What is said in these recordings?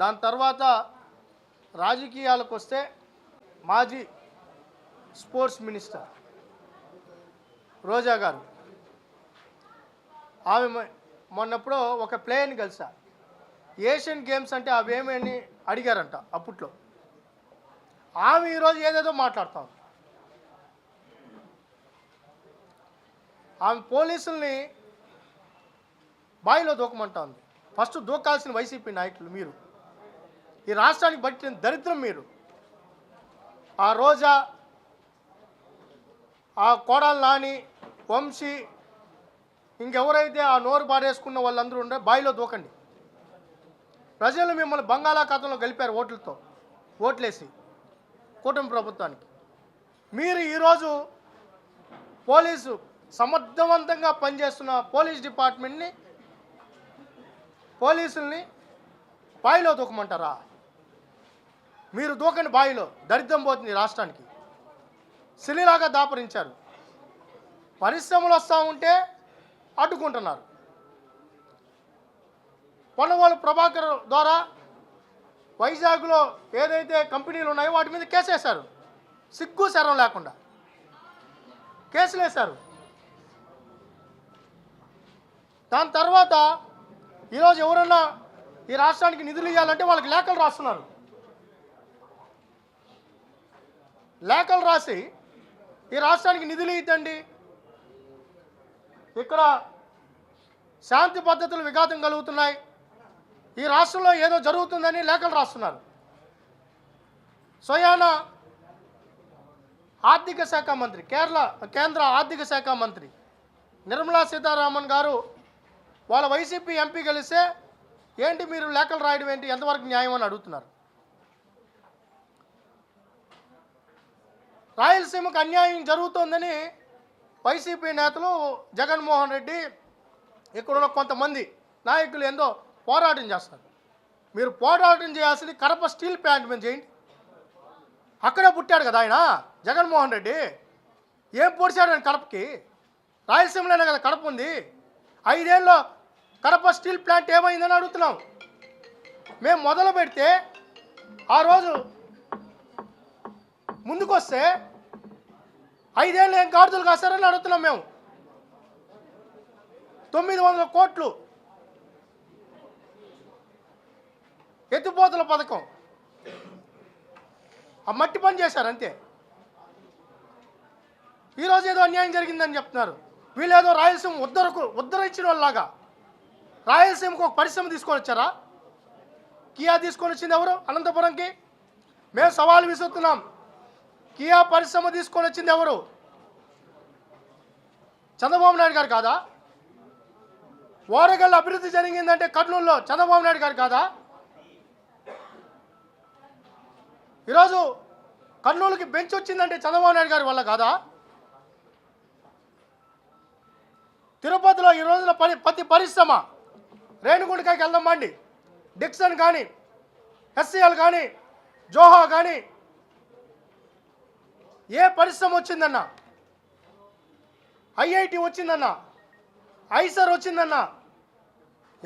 దాని తర్వాత రాజకీయాలకు వస్తే మాజీ స్పోర్ట్స్ మినిస్టర్ రోజా గారు. ఆమె మొన్నప్పుడు ఒక ప్లేయర్ని కలిసా. ఏషియన్ గేమ్స్ అంటే అవేమని అడిగారంట అప్పట్లో. ఆమె ఈరోజు ఏదేదో మాట్లాడతాం ఆమె పోలీసుల్ని బావిలో దూకమంటా ఉంది. ఫస్ట్ దూకాల్సిన వైసీపీ నాయకులు మీరు. ఈ రాష్ట్రానికి పట్టిన దరిద్రం మీరు. ఆ రోజా ఆ కోడాల నాని వంశీ ఇంకెవరైతే ఆ నోరు పారేసుకున్న వాళ్ళందరూ ఉండే బావిలో దూకండి. ప్రజలు మిమ్మల్ని బంగాళాఖాతంలో గెలిపారు ఓట్లతో ఓట్లేసి కూటమి ప్రభుత్వానికి. మీరు ఈరోజు పోలీసు సమర్థవంతంగా పనిచేస్తున్న పోలీస్ డిపార్ట్మెంట్ని పోలీసుల్ని బావిలో దూకమంటారా? మీరు దూకని బావిలో దరిద్రం పోతుంది రాష్ట్రానికి. సిలిలాగా దాపరించారు. పరిశ్రమలు వస్తూ ఉంటే అడ్డుకుంటున్నారు. పొన్నవాళ్ళు ప్రభాకర్ ద్వారా వైజాగ్లో ఏదైతే కంపెనీలు ఉన్నాయో వాటి మీద కేసేశారు. సిగ్గు శరం లేకుండా. కేసులు వేశారు దాని తర్వాత ఈరోజు ఎవరన్నా ఈ రాష్ట్రానికి నిధులు ఇవ్వాలంటే వాళ్ళకి లేఖలు రాస్తున్నారు. లేఖలు రాసి ఈ రాష్ట్రానికి నిధులు ఇద్దండి ఇక్కడ శాంతి పద్ధతులు విఘాతం కలుగుతున్నాయి. ఈ రాష్ట్రంలో ఏదో జరుగుతుందని లేఖలు రాస్తున్నారు. స్వయాన ఆర్థిక శాఖ మంత్రి కేరళ కేంద్ర ఆర్థిక శాఖ మంత్రి నిర్మలా సీతారామన్ గారు వాళ్ళ వైసీపీ ఎంపీ కలిస్తే ఏంటి మీరు లేఖలు రాయడం ఏంటి? ఎంతవరకు న్యాయం అని అడుగుతున్నారు? రాయలసీమకు అన్యాయం జరుగుతోందని వైసీపీ నేతలు జగన్మోహన్ రెడ్డి ఇక్కడున్న కొంతమంది నాయకులు ఏందో పోరాటం చేస్తారు. మీరు పోరాటం చేయాల్సింది కడప స్టీల్ ప్లాంట్ మీద చేయండి. అక్కడే పుట్టాడు కదా ఆయన జగన్మోహన్ రెడ్డి. ఏం పొడిచాడు ఆయన కడపకి? రాయలసీమలోనే కదా కడప ఉంది. ఐదేళ్ళలో కడప స్టీల్ ప్లాంట్ ఏమైందని అడుగుతున్నాం. మేము మొదలు పెడితే ఆ రోజు ముందుకొస్తే ఐదేళ్ళు ఏం గాడిదలు కాస్తారని అడుగుతున్నాం మేము. తొమ్మిది వందల కోట్లు. ఎత్తిపోతల పథకం. ఆ మట్టి పని చేశారు అంతే. ఈరోజు ఏదో అన్యాయం జరిగిందని చెప్తున్నారు. వీళ్ళేదో రాయలసీమ ఉద్దరకు ఉద్ధరించిన వాళ్ళలాగా. రాయలసీమకు ఒక పరిశ్రమ తీసుకొని వచ్చారా? కియా తీసుకొని వచ్చింది ఎవరు? అనంతపురంకి. మేము సవాల్ విసురుతున్నాం. కియా పరిశ్రమ తీసుకొని వచ్చింది ఎవరు? చంద్రబాబు నాయుడు గారు కాదా? ఓరగల్ అభివృద్ధి జరిగిందంటే కర్నూలులో చంద్రబాబు నాయుడు గారు కాదా? ఈరోజు కర్నూలుకి బెంచ్ వచ్చిందంటే చంద్రబాబు నాయుడు గారి వల్ల కాదా? తిరుపతిలో ఈ రోజున పని ప్రతి పరిశ్రమ రేణుగుంటకాయకి వెళ్దామండి డిక్సన్ కానీ ఎస్సీఎల్ కానీ జోహా కానీ ఏ పరిశ్రమ వచ్చిందన్న? ఐఐటి వచ్చిందన్న? ఐసర్ వచ్చిందన్న?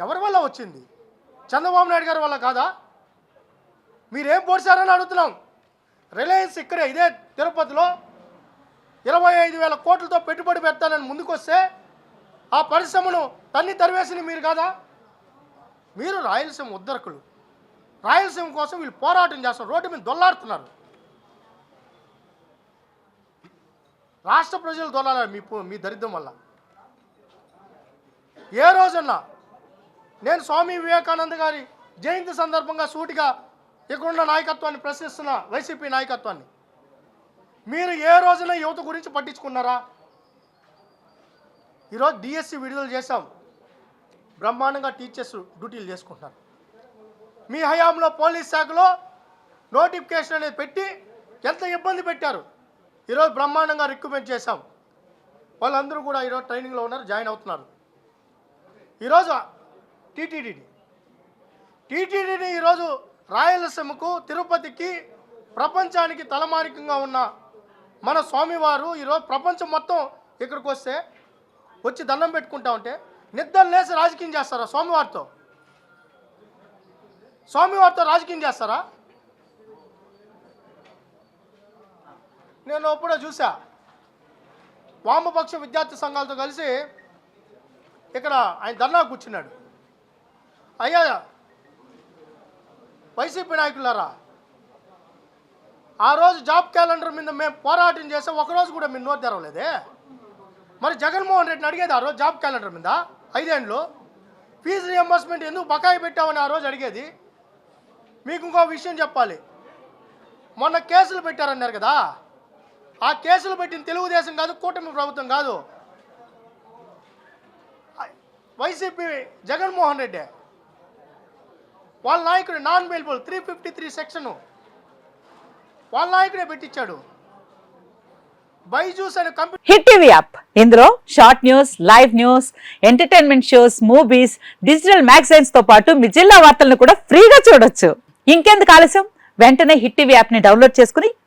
ఎవరి వల్ల వచ్చింది? చంద్రబాబు నాయుడు గారి వల్ల కాదా? మీరేం పోసారని అడుగుతున్నాం. రిలయన్స్ ఇక్కడే ఇదే తిరుపతిలో ఇరవై ఐదు వేల కోట్లతో పెట్టుబడి పెడతానని ముందుకొస్తే ఆ పరిశ్రమను తన్ని తరివేసింది మీరు కాదా? మీరు రాయలసీమ ఉద్దరకులు. రాయలసీమ కోసం వీళ్ళు పోరాటం చేస్తారు రోడ్డు మీద దొల్లాడుతున్నారు. రాష్ట్ర ప్రజలు దొల్లాలి మీ మీ దరిద్రం వల్ల. ఏ రోజన్నా నేను స్వామి వివేకానంద గారి జయంతి సందర్భంగా సూటిగా ఇక్కడున్న నాయకత్వాన్ని ప్రశ్నిస్తున్న వైసీపీ నాయకత్వాన్ని. మీరు ఏ రోజున యువత గురించి పట్టించుకున్నారా? ఈరోజు డిఎస్సి విడుదల చేశాం. బ్రహ్మాండంగా టీచర్స్ డ్యూటీలు చేసుకుంటున్నారు. మీ హయాంలో పోలీస్ శాఖలో నోటిఫికేషన్ అనేది పెట్టి ఎంత ఇబ్బంది పెట్టారు? ఈరోజు బ్రహ్మాండంగా రిక్రూట్మెంట్ చేశాం. వాళ్ళందరూ కూడా ఈరోజు ట్రైనింగ్లో ఉన్నారు జాయిన్ అవుతున్నారు. ఈరోజు టీటీడీ. టీటీడీని ఈరోజు రాయలసీమకు తిరుపతికి ప్రపంచానికి తలమానికంగా ఉన్న మన స్వామివారు ఈరోజు ప్రపంచం మొత్తం ఇక్కడికి వస్తే వచ్చి దండం పెట్టుకుంటా ఉంటే నిద్ర లేసి రాజకీయం చేస్తారా స్వామివారితో? స్వామివారితో రాజకీయం చేస్తారా? నేను ఎప్పుడో చూసా వామపక్ష విద్యార్థి సంఘాలతో కలిసి ఇక్కడ ఆయన ధర్నా కూర్చున్నాడు. అయ్యా వైసీపీ నాయకులారా ఆ రోజు జాబ్ క్యాలెండర్ మీద మేము పోరాటం చేస్తే ఒకరోజు కూడా మీరు నోరు తెరవలేదే? మరి జగన్మోహన్ రెడ్డిని అడిగేది ఆ రోజు జాబ్ క్యాలెండర్ మీద? ఐదేండ్లు? ఫీజు రియంబర్స్మెంట్ ఎందుకు బకాయి పెట్టామని ఆ రోజు అడిగేది? మీకు ఇంకో విషయం చెప్పాలి. మొన్న కేసులు పెట్టారన్నారు కదా ఆ కేసులు పెట్టిన తెలుగుదేశం కాదు కూటమి ప్రభుత్వం కాదు. వైసీపీ జగన్మోహన్ రెడ్డి వాళ్ళ నాయకుడు non bailable three fifty three section వాళ్ళ నాయకుడే పెట్టించాడు. బైజూస్ అనే కంపెనీ హిట్ టీవీ యాప్. ఇందులో short news live news entertainment shows movies digital మ్యాగజైన్స్తో పాటు మీ జిల్లా వార్తలను కూడా ఫ్రీగా చూడొచ్చు. ఇంకెందుకు ఆలస్యం? వెంటనే హిట్ టీవీ యాప్ని డౌన్లోడ్ చేసుకుని